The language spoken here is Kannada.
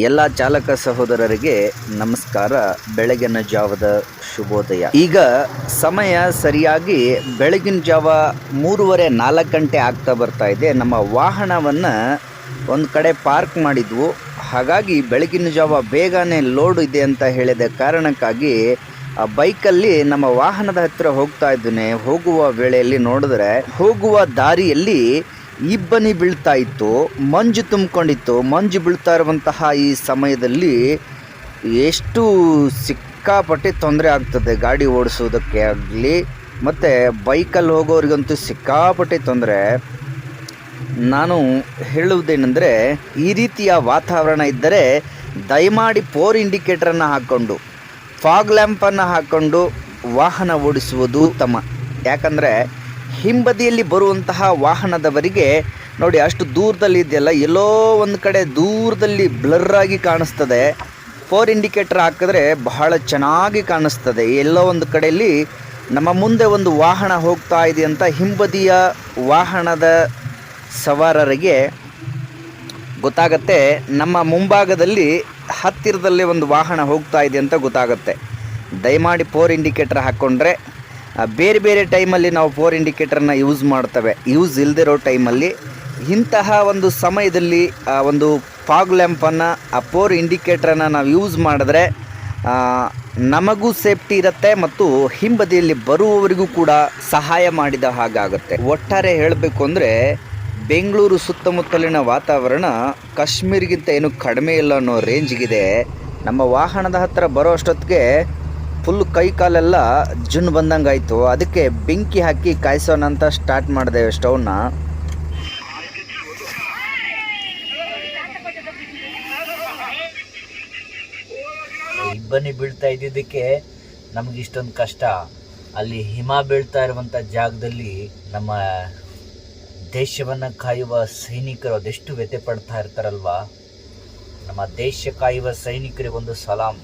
ಎಲ್ಲ ಚಾಲಕ ಸಹೋದರರಿಗೆ ನಮಸ್ಕಾರ. ಬೆಳಗಿನ ಜಾವದ ಶುಭೋದಯ. ಈಗ ಸಮಯ ಸರಿಯಾಗಿ ಬೆಳಗಿನ ಜಾವ ಮೂರುವರೆ ನಾಲ್ಕು ಗಂಟೆ ಆಗ್ತಾ ಬರ್ತಾ ಇದೆ. ನಮ್ಮ ವಾಹನವನ್ನು ಒಂದು ಕಡೆ ಪಾರ್ಕ್ ಮಾಡಿದ್ವು. ಹಾಗಾಗಿ ಬೆಳಗಿನ ಜಾವ ಬೇಗನೆ ಲೋಡ್ ಇದೆ ಅಂತ ಹೇಳಿದ ಕಾರಣಕ್ಕಾಗಿ ಆ ಬೈಕಲ್ಲಿ ನಮ್ಮ ವಾಹನದ ಹತ್ತಿರ ಹೋಗ್ತಾ ಇದ್ದೇನೆ. ಹೋಗುವ ವೇಳೆಯಲ್ಲಿ ನೋಡಿದ್ರೆ ಹೋಗುವ ದಾರಿಯಲ್ಲಿ ಇಬ್ಬನಿ ಬೀಳ್ತಾ ಇತ್ತು, ಮಂಜು ತುಂಬಿಕೊಂಡಿತ್ತು. ಮಂಜು ಬೀಳ್ತಾ ಇರುವಂತಹ ಈ ಸಮಯದಲ್ಲಿ ಎಷ್ಟು ಸಿಕ್ಕಾಪಟ್ಟೆ ತೊಂದರೆ ಆಗ್ತದೆ. ಗಾಡಿ ಓಡಿಸೋದಕ್ಕೆ ಆಗಲಿ, ಮತ್ತು ಬೈಕಲ್ಲಿ ಹೋಗೋರಿಗಂತೂ ಸಿಕ್ಕಾಪಟ್ಟೆ ತೊಂದರೆ. ನಾನು ಹೇಳುವುದೇನೆಂದರೆ, ಈ ರೀತಿಯ ವಾತಾವರಣ ಇದ್ದರೆ ದಯಮಾಡಿ ಪೋರ್ ಇಂಡಿಕೇಟರನ್ನು ಹಾಕ್ಕೊಂಡು, ಫಾಗ್ ಲ್ಯಾಂಪನ್ನು ಹಾಕ್ಕೊಂಡು ವಾಹನ ಓಡಿಸುವುದು ಉತ್ತಮ. ಯಾಕಂದರೆ ಹಿಂಬದಿಯಲ್ಲಿ ಬರುವಂತಹ ವಾಹನದವರಿಗೆ ನೋಡಿ ಅಷ್ಟು ದೂರದಲ್ಲಿ ಇದೆಯಲ್ಲ, ಎಲ್ಲೋ ಒಂದು ಕಡೆ ದೂರದಲ್ಲಿ ಬ್ಲರ್ರಾಗಿ ಕಾಣಿಸ್ತದೆ. ಫೋರ್ ಇಂಡಿಕೇಟರ್ ಹಾಕಿದ್ರೆ ಬಹಳ ಚೆನ್ನಾಗಿ ಕಾಣಿಸ್ತದೆ. ಎಲ್ಲೋ ಒಂದು ಕಡೆಯಲ್ಲಿ ನಮ್ಮ ಮುಂದೆ ಒಂದು ವಾಹನ ಹೋಗ್ತಾ ಇದೆ ಅಂತ ಹಿಂಬದಿಯ ವಾಹನದ ಸವಾರರಿಗೆ ಗೊತ್ತಾಗತ್ತೆ. ನಮ್ಮ ಮುಂಭಾಗದಲ್ಲಿ ಹತ್ತಿರದಲ್ಲಿ ಒಂದು ವಾಹನ ಹೋಗ್ತಾ ಇದೆ ಅಂತ ಗೊತ್ತಾಗುತ್ತೆ. ದಯಮಾಡಿ ಫೋರ್ ಇಂಡಿಕೇಟರ್ ಹಾಕ್ಕೊಂಡ್ರೆ ಬೇರೆ ಬೇರೆ ಟೈಮಲ್ಲಿ ನಾವು ಫೋರ್ ಇಂಡಿಕೇಟರ್ನ ಯೂಸ್ ಮಾಡ್ತೇವೆ. ಯೂಸ್ ಇಲ್ಲದಿರೋ ಟೈಮಲ್ಲಿ ಇಂತಹ ಒಂದು ಸಮಯದಲ್ಲಿ ಒಂದು ಫಾಗ್ ಲ್ಯಾಂಪನ್ನು, ಆ, ಫೋರ್ ಇಂಡಿಕೇಟ್ರನ್ನು ನಾವು ಯೂಸ್ ಮಾಡಿದ್ರೆ ನಮಗೂ ಸೇಫ್ಟಿ ಇರುತ್ತೆ ಮತ್ತು ಹಿಂಬದಿಯಲ್ಲಿ ಬರುವವರಿಗೂ ಕೂಡ ಸಹಾಯ ಮಾಡಿದ ಹಾಗಾಗುತ್ತೆ. ಒಟ್ಟಾರೆ ಹೇಳಬೇಕು ಅಂದರೆ, ಬೆಂಗಳೂರು ಸುತ್ತಮುತ್ತಲಿನ ವಾತಾವರಣ ಕಾಶ್ಮೀರಿಗಿಂತ ಏನು ಕಡಿಮೆ ಇಲ್ಲ ಅನ್ನೋ ರೇಂಜ್ಗಿದೆ ನಮ್ಮ ವಾಹನದ ಹತ್ತಿರ ಬರೋ ಅಷ್ಟೊತ್ತಿಗೆ ಫುಲ್ ಕೈ ಕಾಲೆಲ್ಲ ಜುನ್ ಬಂದಂಗೆ ಆಯಿತು ಅದಕ್ಕೆ ಬೆಂಕಿ ಹಾಕಿ ಕಾಯಿಸೋಣ ಅಂತ ಸ್ಟಾರ್ಟ್ ಮಾಡಿದೆ ಸ್ಟವ್ನ ಇಬ್ಬನಿ ಬೀಳ್ತಾ ಇದ್ದಿದ್ದಕ್ಕೆ ನಮ್ಗೆ ಇಷ್ಟೊಂದು ಕಷ್ಟ. ಅಲ್ಲಿ ಹಿಮ ಬೀಳ್ತಾ ಇರುವಂಥ ಜಾಗದಲ್ಲಿ ನಮ್ಮ ದೇಶವನ್ನು ಕಾಯುವ ಸೈನಿಕರು ಅದೆಷ್ಟು ವ್ಯಥೆ ಪಡ್ತಾ ಇರ್ತಾರಲ್ವಾ? ನಮ್ಮ ದೇಶ ಕಾಯುವ ಸೈನಿಕರಿಗೊಂದು ಸಲಾಂ.